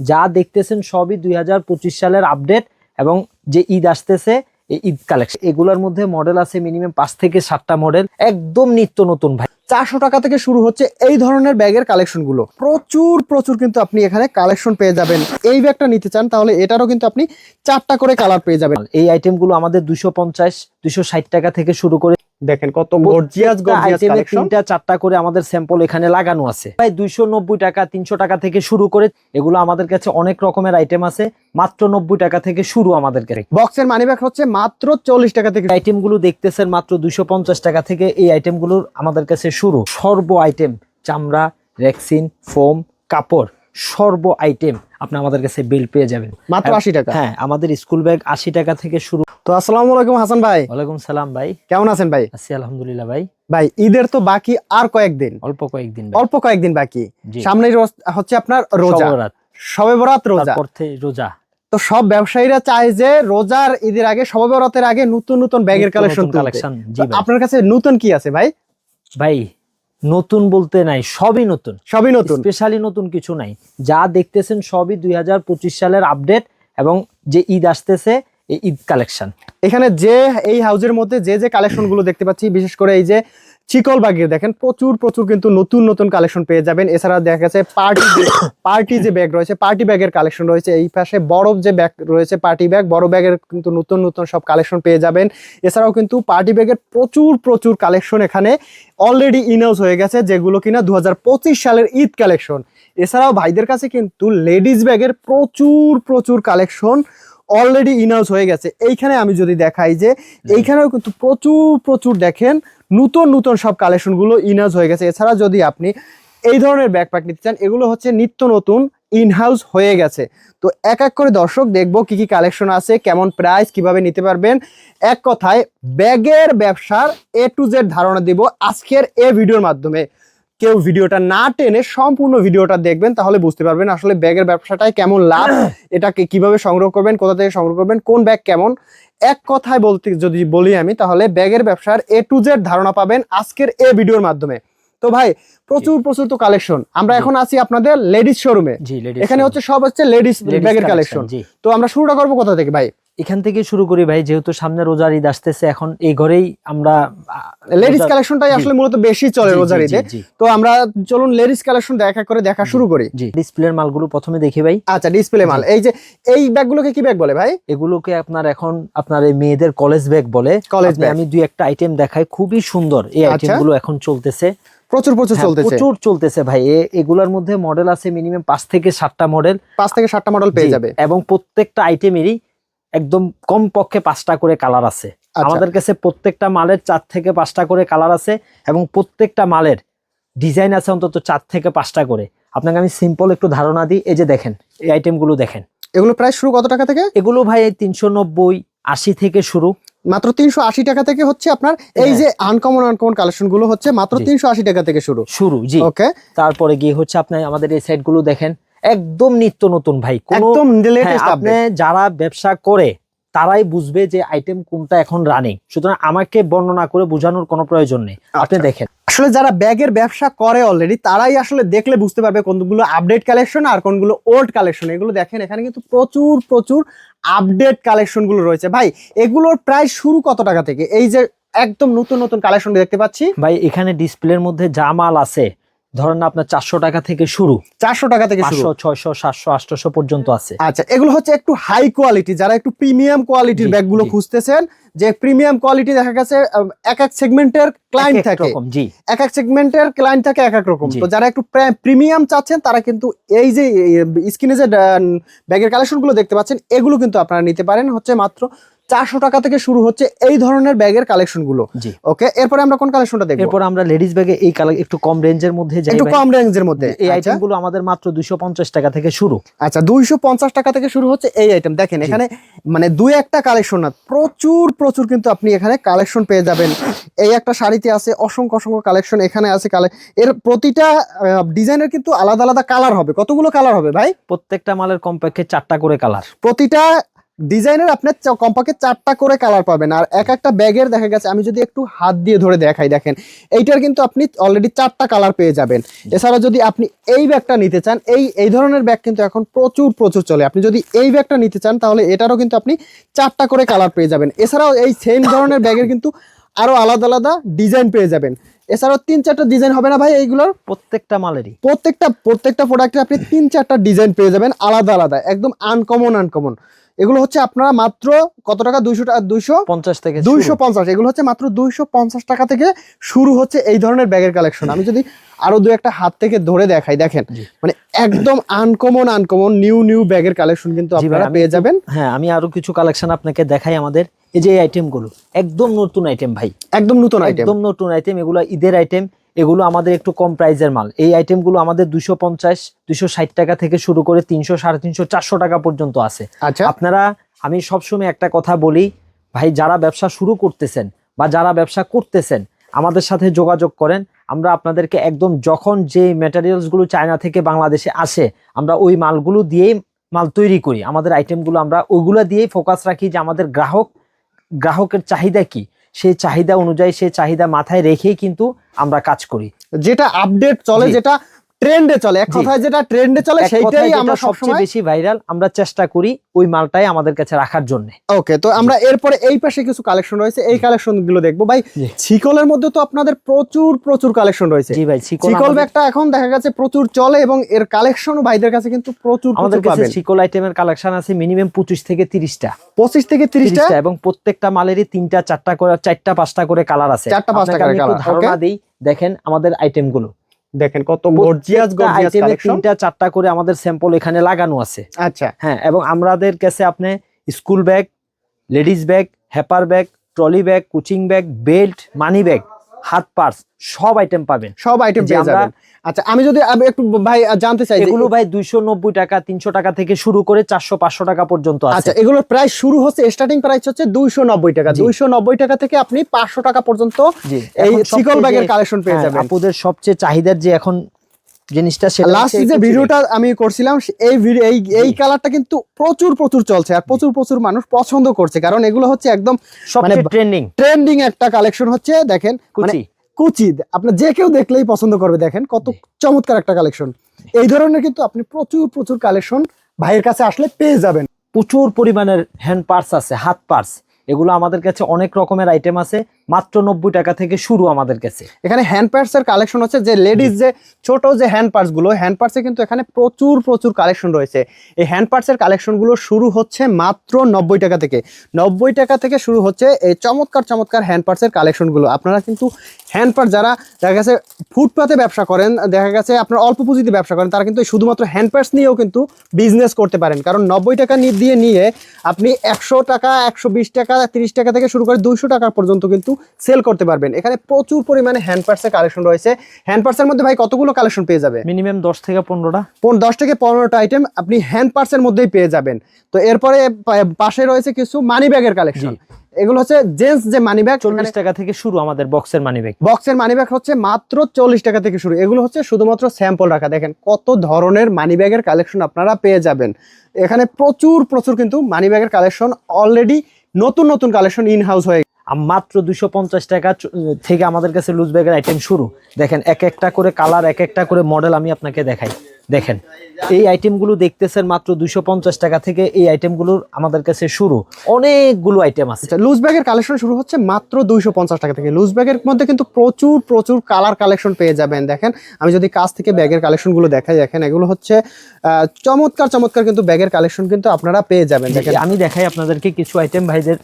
যা দেখতেছেন সবই দুই হাজার পঁচিশ সালের আপডেট এবং যে ঈদ আসতেছে, এই ঈদ কালেকশন এগুলোর মধ্যে মডেল আছে মিনিমাম পাঁচ থেকে সাতটা মডেল একদম নিত্য নতুন ভাই। চারশো টাকা থেকে শুরু হচ্ছে এই ধরনের ব্যাগের কালেকশনগুলো প্রচুর প্রচুর কিন্তু আপনি এখানে কালেকশন পেয়ে যাবেন। এই ব্যাগটা নিতে চান তাহলে এটারও কিন্তু আপনি চারটা করে কালার পেয়ে যাবেন। এই আইটেমগুলো আমাদের দুশো পঞ্চাশ দুশো ষাট টাকা থেকে শুরু করে দেখেন কত গর্জিয়াস গর্জিয়াস কালেকশন তিনটা চারটা করে আমাদের স্যাম্পল এখানে লাগানো আছে। প্রায় দুইশো নব্বই টাকা তিনশো টাকা থেকে শুরু করে এগুলো আমাদের কাছে অনেক রকমের আইটেম আছে। মাত্র নব্বই টাকা থেকে শুরু আমাদের কাছে। বক্সের মানি ব্যাগ হচ্ছে মাত্র চল্লিশ টাকা থেকে আইটেমগুলো দেখতেছেন মাত্র দুইশো পঞ্চাশ টাকা থেকে এই আইটেম আমাদের কাছে শুরু। সর্ব আইটেম চামড়া রেক্সিন ফোম কাপড় সর্ব আইটেম আপনি আমাদের কাছে বিল পেয়ে যাবেন। মাত্র আশি টাকা? হ্যাঁ আমাদের স্কুল ব্যাগ আশি টাকা থেকে শুরু। তো আসসালামু আলাইকুম হাসান ভাই। ওয়ালাইকুম সালাম ভাই। কেমন আছেন ভাই? আছি আলহামদুলিল্লাহ ভাই। ভাই ঈদের তো বাকি আর কয়েকদিন। অল্প কয়েকদিন অল্প কয়েকদিন বাকি। সামনে হচ্ছে আপনার রোজা। সবে বরাত। রোজা। রোজা। তো সব ব্যবসায়ীরা চায় যে রোজার ঈদের আগে সবে বরাতের আগে নতুন নতুন ব্যাগের কালেকশন কালেকশন। আপনার কাছে নতুন কি আছে ভাই? ভাই নতুন বলতে নাই সবই নতুন। সবই নতুন। স্পেশালি নতুন কিছু নাই। যা দেখতেছেন সবই দুই হাজার পঁচিশ সালের আপডেট এবং যে ঈদ আসতেছে এই ঈদ কালেকশন। এখানে যে, এই হাউজের মধ্যে যে যে কালেকশনগুলো দেখতে পাচ্ছি, বিশেষ করে এই যে চিকল বাগের, দেখেন, প্রচুর প্রচুর কিন্তু নতুন নতুন কালেকশন পেয়ে যাবেন। এছাড়া দেখা গেছে পার্টি পার্টি যে ব্যাগ রয়েছে, পার্টি ব্যাগের কালেকশন রয়েছে। এই পাশে বড় যে ব্যাগ রয়েছে, পার্টি ব্যাগ, বড় ব্যাগের কিন্তু নতুন নতুন সব কালেকশন পেয়ে যাবেন। এছাড়াও কিন্তু পার্টি ব্যাগের প্রচুর প্রচুর কালেকশন এখানে অলরেডি ইনাউস হয়ে গেছে, যেগুলো কিনা দু হাজার পঁচিশ সালের ঈদ কালেকশন। এছাড়াও ভাইদের কাছে কিন্তু লেডিস ব্যাগের প্রচুর প্রচুর কালেকশন অলরেডি ইনাউস হয়ে গেছে। এইখানে আমি যদি দেখাই যে এইখানেও কিন্তু প্রচুর প্রচুর দেখেন নতুন নতুন সব কালেকশনগুলো ইনাউস হয়ে গেছে। এছাড়া যদি আপনি এই ধরনের ব্যাকপ্যাক নিতে চান এগুলো হচ্ছে নিত্য নতুন ইনহাউস হয়ে গেছে। তো এক এক করে দর্শক দেখব কি কি কালেকশন আছে কেমন প্রাইস কীভাবে নিতে পারবেন। এক কথায় ব্যাগের ব্যবসার এ টু জেড ধারণা দিব আজকের এ ভিডিওর মাধ্যমে। কেউ ভিডিওটা না টেনে সম্পূর্ণ ভিডিওটা দেখবেন তাহলে বুঝতে পারবেন আসলে ব্যাগের ব্যবসাটায় কেমন লাভ এটাকে কীভাবে সংগ্রহ করবেন কোথা থেকে সংগ্রহ করবেন কোন ব্যাগ কেমন। এক কথায় বলতে যদি বলি আমি তাহলে ব্যাগের ব্যবসার এ টু জেড ধারণা পাবেন আজকের এ ভিডিওর মাধ্যমে। তো ভাই প্রচুর প্রচুর তো কালেকশন আমরা এখন আছি আপনাদের লেডিস শোরুমে এখানে হচ্ছে সব হচ্ছে লেডিস ব্যাগের কালেকশন তো আমরা শুরুটা করব কোথা থেকে ভাই? এখান থেকে শুরু করি ভাই যেহেতু সামনে রোজার ঈদ আসতেছে এখন এই ঘরেই আমরা লেডিস কালেকশনটাই আসলে মূলত বেশি চলে রোজার ঈদে। তো আমরা চলুন লেডিস কালেকশন দেখা করে দেখা শুরু করি। ডিসপ্লের মালগুলো প্রথমে দেখি ভাই। আচ্ছা ডিসপ্লে মাল। এই যে এই ব্যাগগুলোকে কি ব্যাগ বলে ভাই? এগুলোকে আপনার এখন আপনার এই মেয়েদের কলেজ ব্যাগ বলে। কলেজ ব্যাগ আমি দুই একটা আইটেম দেখাই। খুবই সুন্দর এই আচ্ছা। আইটেমগুলো এখন চলতেছে। প্রচুর প্রচুর হ্যাঁ, চলতেছে। প্রচুর চলতেছে ভাই। এগুলোর মধ্যে মডেল আছে মিনিমাম পাঁচ থেকে সাতটা মডেল পাঁচ থেকে সাতটা মডেল পেয়ে যাবে। এবং প্রত্যেকটা আইটেমেরই একদম কম পক্ষে পাঁচটা করে কালার আছে। আচ্ছা। আমাদের কাছে প্রত্যেকটা মালের চার থেকে পাঁচটা করে কালার আছে এবং প্রত্যেকটা মালের ডিজাইন আছে অন্তত চার থেকে পাঁচটা করে। আপনাকে আমি সিম্পল একটু ধারণা দিই এই যে দেখেন এই আইটেমগুলো দেখেন। এগুলো প্রায় শুরু কত টাকা থেকে? এগুলো ভাই তিনশো নব্বই আশি থেকে শুরু। মাত্র তিনশো আশি টাকা থেকে হচ্ছে আপনার এই যে আনকমন আনকমন কালেকশনগুলো হচ্ছে মাত্র হ্যাঁ। তিনশো আশি টাকা থেকে শুরু। শুরু জি। ওকে তারপরে গিয়ে হচ্ছে আপনার আমাদের এই সাইডগুলো দেখেন। একদম নিত্য নতুন ভাই। একদম হ্যাঁ, আপনি যারা ব্যবসা করে তারাই বুঝবে যে আইটেম কোনটা এখন রানিং সুতরাং আমাকে বর্ণনা করে বোঝানোর কোনো প্রয়োজন নেই। আপনি আচ্ছা। দেখেন। আসলে যারা ব্যাগের ব্যবসা করে অলরেডি তারাই আসলে দেখলে বুঝতে পারবে কোনগুলো আপডেট কালেকশন আর কোনগুলো ওল্ড কালেকশন এগুলো দেখেন এখানে কিন্তু প্রচুর প্রচুর আপডেট কালেকশনগুলো রয়েছে। ভাই এগুলোর প্রায় শুরু কত টাকা থেকে? এই যে একদম নতুন নতুন কালেকশন দেখতে পাচ্ছি। ভাই এখানে ডিসপ্লের মধ্যে যা মাল আছে ধরেন আপনার চারশো টাকা থেকে শুরু। চারশো টাকা থেকে শুরু। ছয়শো সাতশো আটশো পর্যন্ত আছে। আচ্ছা এগুলো হচ্ছে একটু হাই কোয়ালিটি যারা একটু প্রিমিয়াম কোয়ালিটির জি, ব্যাগগুলো জি। খুঁজতেছেন যে প্রিমিয়াম কোয়ালিটি দেখা গেছে এক এক সেগমেন্টের ক্লায়েন্ট থাকে। রকম জি। এক এক সেগমেন্টের ক্লায়েন্ট থাকে এক এক রকম। তো যারা একটু প্রিমিয়াম চাচ্ছেন তারা কিন্তু এই যে স্ক্রিনে যে ব্যাগের কালেকশনগুলো দেখতে পাচ্ছেন এগুলো কিন্তু আপনারা নিতে পারেন। হচ্ছে মাত্র চারশো টাকা থেকে শুরু হচ্ছে এই ধরনের ব্যাগের কালেকশনগুলো। ওকে এরপরে আমরা কোন কালেকশনটা দেখব? এরপর আমরা লেডিস ব্যাগে এই একটু কম রেঞ্জের মধ্যে একটু কম রেঞ্জের মধ্যে। এই আচ্ছা। আইটেমগুলো আমাদের মাত্র দুইশো পঞ্চাশ টাকা থেকে শুরু। আচ্ছা দুইশো পঞ্চাশ টাকা থেকে শুরু হচ্ছে এই আইটেম দেখেন এখানে মানে দুই একটা কালেকশন না প্রচুর প্রচুর কিন্তু আপনি এখানে কালেকশন পেয়ে যাবেন। এই একটা শাড়িতে আছে অসংখ্য অসংখ্য কালেকশন এখানে আছে কালে এর প্রতিটা ডিজাইনের কিন্তু আলাদা আলাদা কালার হবে। কতগুলো কালার হবে ভাই? প্রত্যেকটা মালের কমপক্ষে চারটা করে কালার প্রতিটা ডিজাইনের আপনার কমপক্ষে চারটা করে কালার পাবেন। আর এক একটা ব্যাগের দেখা গেছে আমি যদি একটু হাত দিয়ে ধরে দেখাই দেখেন এইটার কিন্তু আপনি অলরেডি চারটা কালার পেয়ে যাবেন। এছাড়া যদি আপনি এই ব্যাগটা নিতে চান এই এই ধরনের ব্যাগ কিন্তু এখন প্রচুর প্রচুর চলে। আপনি যদি এই ব্যাগটা নিতে চান তাহলে এটারও কিন্তু আপনি চারটা করে কালার পেয়ে যাবেন। এছাড়াও এই সেম ধরনের ব্যাগের কিন্তু আরও আলাদা আলাদা ডিজাইন পেয়ে যাবেন। এছাড়াও তিন চারটা ডিজাইন হবে না ভাই এইগুলোর? প্রত্যেকটা মালেরই। প্রত্যেকটা প্রত্যেকটা প্রোডাক্টে আপনি তিন চারটা ডিজাইন পেয়ে যাবেন আলাদা আলাদা একদম আনকমন আনকমন এগুলো হচ্ছে আপনারা মাত্র কত টাকা? দুইশো টাকা দুইশো? পঞ্চাশ থেকে দুইশো পঞ্চাশ। এগুলো হচ্ছে মাত্র দুইশো পঞ্চাশ টাকা থেকে শুরু হচ্ছে এই ধরনের ব্যাগের কালেকশন আমি যদি আরও দু একটা হাত থেকে ধরে দেখাই দেখেন মানে একদম আনকমন আনকমন নিউ নিউ ব্যাগের কালেকশন কিন্তু আপনারা পেয়ে যাবেন। হ্যাঁ আমি আরও কিছু কালেকশন আপনাকে দেখাই আমাদের। এই যে আইটেমগুলো একদম নতুন আইটেম ভাই। একদম নতুন আইটেম একদম নতুন আইটেম এগুলো ঈদের আইটেম এগুলো আমাদের একটু কম প্রাইজের মাল। এই আইটেমগুলো আমাদের দুশো পঞ্চাশ দুশো ষাট টাকা থেকে শুরু করে তিনশো সাড়ে তিনশো চারশো টাকা পর্যন্ত আছে। আচ্ছা। আপনারা আমি সবসময় একটা কথা বলি ভাই যারা ব্যবসা শুরু করতেছেন বা যারা ব্যবসা করতেছেন আমাদের সাথে যোগাযোগ করেন। আমরা আপনাদেরকে একদম যখন যে ম্যাটেরিয়ালসগুলো চায়না থেকে বাংলাদেশে আসে আমরা ওই মালগুলো দিয়েই মাল তৈরি করি। আমাদের আইটেমগুলো আমরা ওইগুলো দিয়েই ফোকাস রাখি যে আমাদের গ্রাহক গ্রাহকের চাহিদা কি? সেই চাহিদা অনুযায়ী সেই চাহিদা মাথায় রেখেই কিন্তু আমরা কাজ করি। যেটা আপডেট চলে যেটা ট্রেন্ডে চলে। এক। কথায় যেটা ট্রেন্ডে চলে সেইটাই আমরা সবচেয়ে বেশি ভাইরাল আমরা চেষ্টা করি ওই মালটাই আমাদের কাছে রাখার জন্য। ওকে তো আমরা এরপরে এই পাশে কিছু কালেকশন রয়েছে। এই কালেকশনগুলো দেখব। ভাই। ছিকলের মধ্যে তো আপনাদের প্রচুর প্রচুর কালেকশন রয়েছে। জি ভাই আমাদের- ব্যাগটা এখন দেখা গেছে প্রচুর চলে এবং এর কালেকশন ভাইদের কাছে কিন্তু প্রচুর আমাদের কাছে শিকল আইটেমের কালেকশন আছে মিনিমাম পঁচিশ থেকে তিরিশটা। পঁচিশ থেকে তিরিশটা? তিরিশটা এবং প্রত্যেকটা মালেরই তিনটা চারটা করে চারটা পাঁচটা করে কালার আছে। চারটা পাঁচটা করে কালার ধারণা দিই দেখেন আমাদের আইটেমগুলো দেখেন কত গর্জিয়াস গর্জিয়াস কালেকশন তিনটা চারটা করে আমাদের স্যাম্পল এখানে লাগানো আছে। আচ্ছা। হ্যাঁ এবং আমাদের কাছে আপনি school bag ladies bag হ্যাপার bag trolley bag coaching bag belt money bag হাত পার্স সব আইটেম পাবেন। সব আইটেম পেয়ে যাবেন। আচ্ছা আমি যদি একটু ভাই জানতে চাই এগুলো ভাই দুইশো নব্বই টাকা তিনশো টাকা থেকে শুরু করে চারশো পাঁচশো টাকা পর্যন্ত আছে। আচ্ছা এগুলোর প্রাইস শুরু হচ্ছে স্টার্টিং প্রাইস হচ্ছে দুইশো নব্বই টাকা। জি। দুইশো নব্বই টাকা থেকে আপনি পাঁচশো টাকা পর্যন্ত এই সিকল ব্যাগের কালেকশন পেয়ে হ্যাঁ, যাবেন। আপুদের সবচেয়ে চাহিদার যে এখন জিনিসটা সেটা লাস্ট যে ভিডিওটা আমি করছিলাম এই এই এই কালারটা কিন্তু প্রচুর প্রচুর চলছে আর প্রচুর প্রচুর মানুষ পছন্দ করছে। কারণ এগুলো হচ্ছে একদম মানে- ট্রেন্ডিং ট্রেন্ডিং একটা কালেকশন হচ্ছে দেখেন মানে কুচি। কুচি। আপনার যে কেউ দেখলেই পছন্দ করবে দেখেন কত চমৎকার একটা কালেকশন এই ধরনের কিন্তু আপনি প্রচুর প্রচুর কালেকশন ভাইয়ের কাছে আসলে পেয়ে যাবেন। প্রচুর পরিমাণের হ্যান্ড পার্স আছে হাত পার্স এগুলো আমাদের কাছে অনেক রকমের আইটেম আছে। মাত্র নব্বই টাকা থেকে শুরু আমাদের কাছে। এখানে হ্যান্ড পার্টস এর কালেকশন হচ্ছে যে লেডিস যে ছোট যে হ্যান্ড পার্টসগুলো হ্যান্ড পার্টসে কিন্তু এখানে প্রচুর প্রচুর কালেকশন রয়েছে। এই হ্যান্ড পার্টস এর কালেকশনগুলো শুরু হচ্ছে মাত্র নব্বই টাকা থেকে। নব্বই টাকা থেকে শুরু হচ্ছে এই চমৎকার চমৎকার হ্যান্ড পার্টস এর কালেকশনগুলো। আপনারা কিন্তু হ্যান্ড পার্ট যারা, দেখা গেছে ফুটপাতে ব্যবসা করেন, দেখা গেছে আপনার অল্প পুঁজিতে ব্যবসা করেন, তারা কিন্তু শুধুমাত্র হ্যান্ড পার্টস নিয়েও কিন্তু বিজনেস করতে পারেন। কারণ নব্বই টাকা দিয়ে নিয়ে আপনি একশো টাকা, একশো বিশ টাকা, তিরিশ টাকা থেকে শুরু করে দুইশো টাকা পর্যন্ত কিন্তু সেল করতে পারবেন। এখানে প্রচুর পরিমাণে হ্যান্ড পার্টসের কালেকশন রয়েছে। হ্যান্ড পার্টসের মধ্যে ভাই কতগুলো কালেকশন পেয়ে যাবে? মিনিমাম দশ থেকে পনেরোটা। দশ থেকে পনেরোটা আইটেম আপনি হ্যান্ড পার্টসের মধ্যেই পেয়ে যাবেন। তো এরপরে পাশে রয়েছে কিছু মানি ব্যাগের কালেকশন এগুলো হচ্ছে জেন্টস যে মানি ব্যাগ চল্লিশ টাকা থেকে শুরু আমাদের বক্সের মানি ব্যাগ বক্সের মানি ব্যাগ হচ্ছে মাত্র চল্লিশ টাকা থেকে শুরু। এগুলো হচ্ছে শুধুমাত্র স্যাম্পল রাখা। দেখেন কত ধরনের মানি ব্যাগের কালেকশন আপনারা পেয়ে যাবেন। এখানে প্রচুর প্রচুর কিন্তু মানি ব্যাগের কালেকশন অলরেডি নতুন নতুন কালেকশন ইন হাউস হয়ে মাত্র দুশো পঞ্চাশ টাকা থেকে আমাদের কাছে লুজ ব্যাগের আইটেম শুরু। দেখেন, এক একটা করে কালার এক একটা করে মডেল আমি আপনাকে দেখাই। দেখেন এই আইটেমগুলো দেখতেছেন মাত্র দুশো পঞ্চাশ টাকা থেকে এই আইটেমগুলোর আমাদের কাছে শুরু। অনেকগুলো আইটেম আছে। লুজ ব্যাগের কালেকশন শুরু হচ্ছে মাত্র দুইশো পঞ্চাশ টাকা থেকে। লুজ ব্যাগের মধ্যে কিন্তু প্রচুর প্রচুর কালার কালেকশন পেয়ে যাবেন। দেখেন আমি যদি কাছ থেকে ব্যাগের কালেকশনগুলো দেখাই দেখেন এগুলো হচ্ছে চমৎকার চমৎকার কিন্তু ব্যাগের কালেকশন কিন্তু আপনারা পেয়ে যাবেন। দেখেন আমি দেখাই আপনাদেরকে কিছু আইটেম ভাইদের।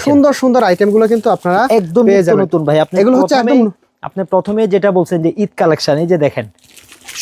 সুন্দর সুন্দর আইটেমগুলো কিন্তু আপনারা একদম। নতুন ভাই আপনি এগুলো হচ্ছে একদম- আপনি প্রথমে যেটা বলছেন যে ঈদ কালেকশন এই যে দেখেন।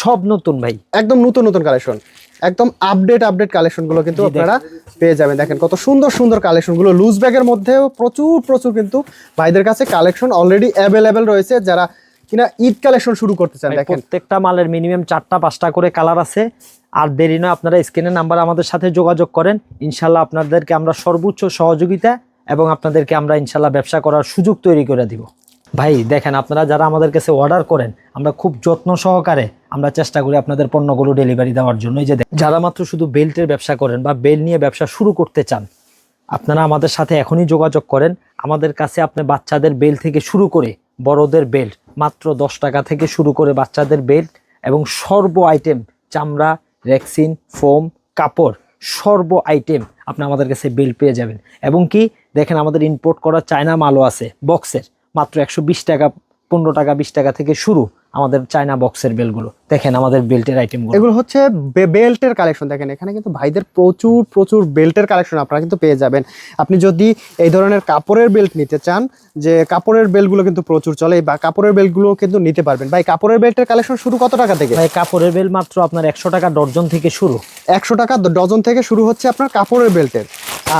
সব নতুন ভাই। একদম নতুন নতুন কালেকশন একদম আপডেট আপডেট কালেকশনগুলো কিন্তু আপনারা পেয়ে যাবেন। দেখেন কত সুন্দর সুন্দর কালেকশনগুলো লুজ ব্যাগের মধ্যেও প্রচুর প্রচুর কিন্তু ভাইদের কাছে কালেকশন অলরেডি অ্যাভেলেবেল রয়েছে। যারা কিনা ঈদ কালেকশন শুরু করতে চান দেখেন। প্রত্যেকটা মালের মিনিমাম চারটা পাঁচটা করে কালার আছে। আর দেরি নয় আপনারা স্ক্রিনের নাম্বার আমাদের সাথে যোগাযোগ করেন। ইনশাল্লাহ আপনাদেরকে আমরা সর্বোচ্চ সহযোগিতা এবং আপনাদেরকে আমরা ইনশাল্লাহ ব্যবসা করার সুযোগ তৈরি করে দিব। ভাই দেখেন আপনারা যারা আমাদের কাছে অর্ডার করেন আমরা খুব যত্ন সহকারে আমরা চেষ্টা করি আপনাদের পণ্যগুলো ডেলিভারি দেওয়ার জন্য। যে যারা মাত্র শুধু বেল্টের ব্যবসা করেন বা বেল নিয়ে ব্যবসা শুরু করতে চান, আপনারা আমাদের সাথে এখনই যোগাযোগ করেন। আমাদের কাছে আপনি বাচ্চাদের বেল থেকে শুরু করে বড়দের বেল্ট মাত্র দশ টাকা থেকে শুরু করে বাচ্চাদের বেল্ট এবং সর্ব আইটেম চামড়া রেক্সিন ফোম কাপড়, সর্ব আইটেম আপনি আমাদের কাছে বেল পেয়ে যাবেন। এবং কি, দেখেন আমাদের ইম্পোর্ট করা চায়না মালও আছে বক্সের মাত্র একশো বিশ টাকা, পনেরো টাকা, বিশ টাকা থেকে শুরু। আমাদের চায়না বক্সের বেলগুলো দেখেন আমাদের বেল্টের আইটেমগুলো এগুলো হচ্ছে বেল্টের কালেকশন দেখেন এখানে কিন্তু ভাইদের প্রচুর প্রচুর বেল্টের কালেকশন আপনারা কিন্তু পেয়ে যাবেন। আপনি যদি এই ধরনের কাপড়ের বেল্ট নিতে চান যে কাপড়ের বেল্টগুলো কিন্তু প্রচুর চলে বা কাপড়ের বেল্টগুলো কিন্তু নিতে পারবেন। ভাই কাপড়ের বেল্টের কালেকশন শুরু কত টাকা থেকে? ভাই কাপড়ের বেল্ট মাত্র আপনার একশো টাকা ডজন থেকে শুরু। একশো টাকা ডজন থেকে শুরু হচ্ছে আপনার কাপড়ের বেল্টের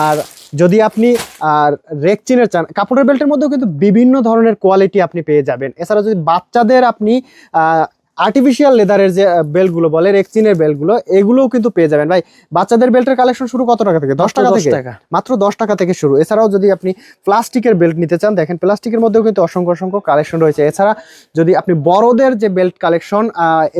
আর যদি আপনি, আর রেকচিনের চান, কাপড়ের বেল্টের মধ্যেও কিন্তু বিভিন্ন ধরনের কোয়ালিটি আপনি পেয়ে যাবেন। এছাড়া যদি বাচ্চাদের আপনি আর্টিফিশিয়াল লেদারের যে বেল্টগুলো বলে রেকচিনের বেল্টগুলো এগুলোও কিন্তু পেয়ে যাবেন। ভাই বাচ্চাদের বেল্টের কালেকশন শুরু কত টাকা থেকে? দশ টাকা থেকে? মাত্র দশ টাকা থেকে শুরু। এছাড়াও যদি আপনি প্লাস্টিকের বেল্ট নিতে চান দেখেন প্লাস্টিকের মধ্যেও কিন্তু অসংখ্য অসংখ্য কালেকশন রয়েছে। এছাড়া যদি আপনি বড়দের যে বেল্ট কালেকশন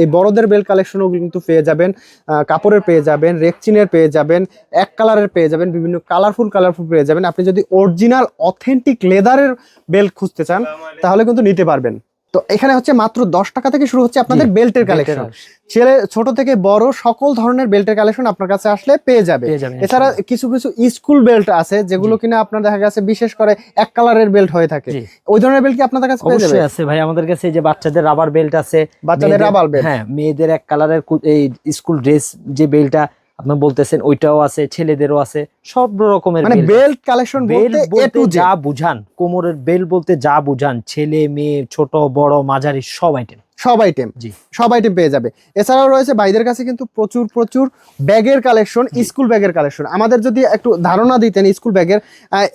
এই বড়দের বেল্ট কালেকশনও কিন্তু পেয়ে যাবেন আহ, কাপড়ের পেয়ে যাবেন রেকচিনের পেয়ে যাবেন এক কালারের পেয়ে যাবেন বিভিন্ন কালারফুল কালারফুল পেয়ে যাবেন। আপনি যদি অরিজিনাল অথেন্টিক লেদারের বেল্ট খুঁজতে চান তাহলে কিন্তু নিতে পারবেন। তো এখানে হচ্ছে মাত্র দশ টাকা থেকে শুরু হচ্ছে আপনাদের বেল্টের কালেকশন ছেলে ছোট থেকে বড় সকল ধরনের বেল্টের কালেকশন আপনার কাছে আসলে পেয়ে যাবে। এছাড়া কিছু কিছু স্কুল বেল্ট আছে যেগুলো কিনা আপনার দেখা গেছে বিশেষ করে এক কালারের বেল্ট হয়ে থাকে। ওই ধরনের বেল্ট কি আপনাদের কাছে পেয়ে যাবে? আছে ভাই আমাদের কাছে এই যে বাচ্চাদের রাবার বেল্ট আছে বাচ্চাদের রাবার বেল্ট হ্যাঁ মেয়েদের এক কালারের এই স্কুল ড্রেস যে বেলটা আপনি বলতেছেন ওইটাও আছে ছেলেদেরও আছে সব রকমের মানে বেল্ট কালেকশন বেল বলতে যা বুঝান কোমরের বেল বলতে যা বুঝান ছেলে মেয়ে ছোট বড় মাঝারি সব আইটেম সব আইটেম জি। সব আইটেম পেয়ে যাবে। এছাড়াও রয়েছে ভাইদের কাছে কিন্তু প্রচুর প্রচুর ব্যাগের কালেকশন স্কুল ব্যাগের কালেকশন আমাদের যদি একটু ধারণা দিতেন স্কুল ব্যাগের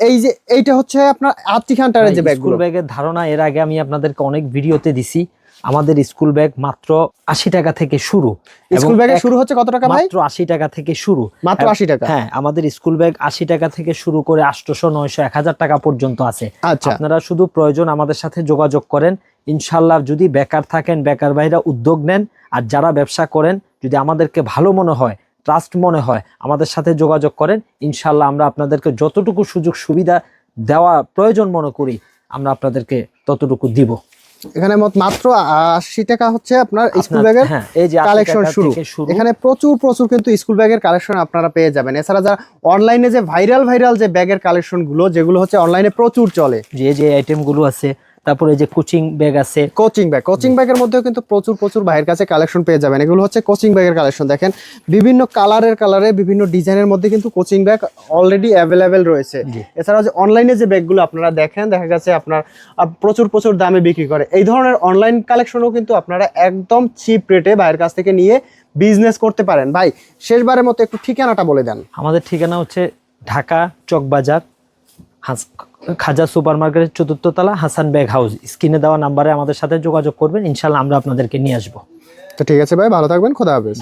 এই যে এইটা হচ্ছে আপনার আত্মি খান্টারের যে ব্যাগগুলো স্কুল ব্যাগের ধারণা এর আগে আমি আপনাদেরকে অনেক ভিডিওতে দিছি। আমাদের স্কুল ব্যাগ মাত্র আশি টাকা থেকে শুরু। স্কুল ব্যাগের এক- শুরু হচ্ছে কত টাকা মাত্র আশি টাকা থেকে শুরু। মাত্র আশি টাকা? হ্যাঁ আমাদের স্কুল ব্যাগ আশি টাকা থেকে শুরু করে আটশোশো নয়শো এক হাজার টাকা পর্যন্ত আছে। আচ্ছা। আপনারা শুধু প্রয়োজন আমাদের সাথে যোগাযোগ করেন। ইনশাল্লাহ যদি বেকার থাকেন বেকার ভাইরা উদ্যোগ নেন আর যারা ব্যবসা করেন যদি আমাদেরকে ভালো মনে হয় ট্রাস্ট মনে হয় আমাদের সাথে যোগাযোগ করেন ইনশাল্লাহ আমরা আপনাদেরকে যতটুকু সুযোগ সুবিধা দেওয়া প্রয়োজন মনে করি আমরা আপনাদেরকে ততটুকু দিব। এখানে মত মাত্র আশি টাকা হচ্ছে আপনার স্কুল ব্যাগের এই যে কালেকশন শুরু। শুরু। এখানে প্রচুর প্রচুর কিন্তু স্কুল ব্যাগের কালেকশন আপনারা পেয়ে যাবেন। এছাড়া যারা অনলাইনে যে ভাইরাল ভাইরাল যে ব্যাগের কালেকশনগুলো যেগুলো হচ্ছে অনলাইনে প্রচুর চলে। যে যে আইটেমগুলো আছে তারপরে যে কোচিং ব্যাগ আছে। কোচিং ব্যাগ কোচিং ব্যাগের মধ্যেও কিন্তু প্রচুর প্রচুর ভাইয়ের কাছে কালেকশন পেয়ে যাবেন। এগুলো হচ্ছে কোচিং ব্যাগের কালেকশন দেখেন। বিভিন্ন কালারের কালারে বিভিন্ন ডিজাইনের মধ্যে কিন্তু কোচিং ব্যাগ অলরেডি অ্যাভেলেবেল রয়েছে। এছাড়াও যে অনলাইনে যে ব্যাগগুলো আপনারা দেখেন দেখা গেছে আপনার প্রচুর প্রচুর দামে বিক্রি করে। এই ধরনের অনলাইন কালেকশনও কিন্তু আপনারা একদম চিপ রেটে ভাইয়ের কাছ থেকে নিয়ে বিজনেস করতে পারেন। ভাই শেষবারের মতো একটু ঠিকানাটা বলে দেন। আমাদের ঠিকানা হচ্ছে ঢাকা চকবাজার খাজা সুপার মার্কেটের চতুর্থ তলা হাসান ব্যাগ হাউস। স্ক্রিনে দেওয়া নাম্বারে আমাদের সাথে যোগাযোগ করবেন ইনশাল্লাহ আমরা আপনাদেরকে নিয়ে আসব। তো ঠিক আছে ভাই, ভালো থাকবেন, খোদা হাফেজ।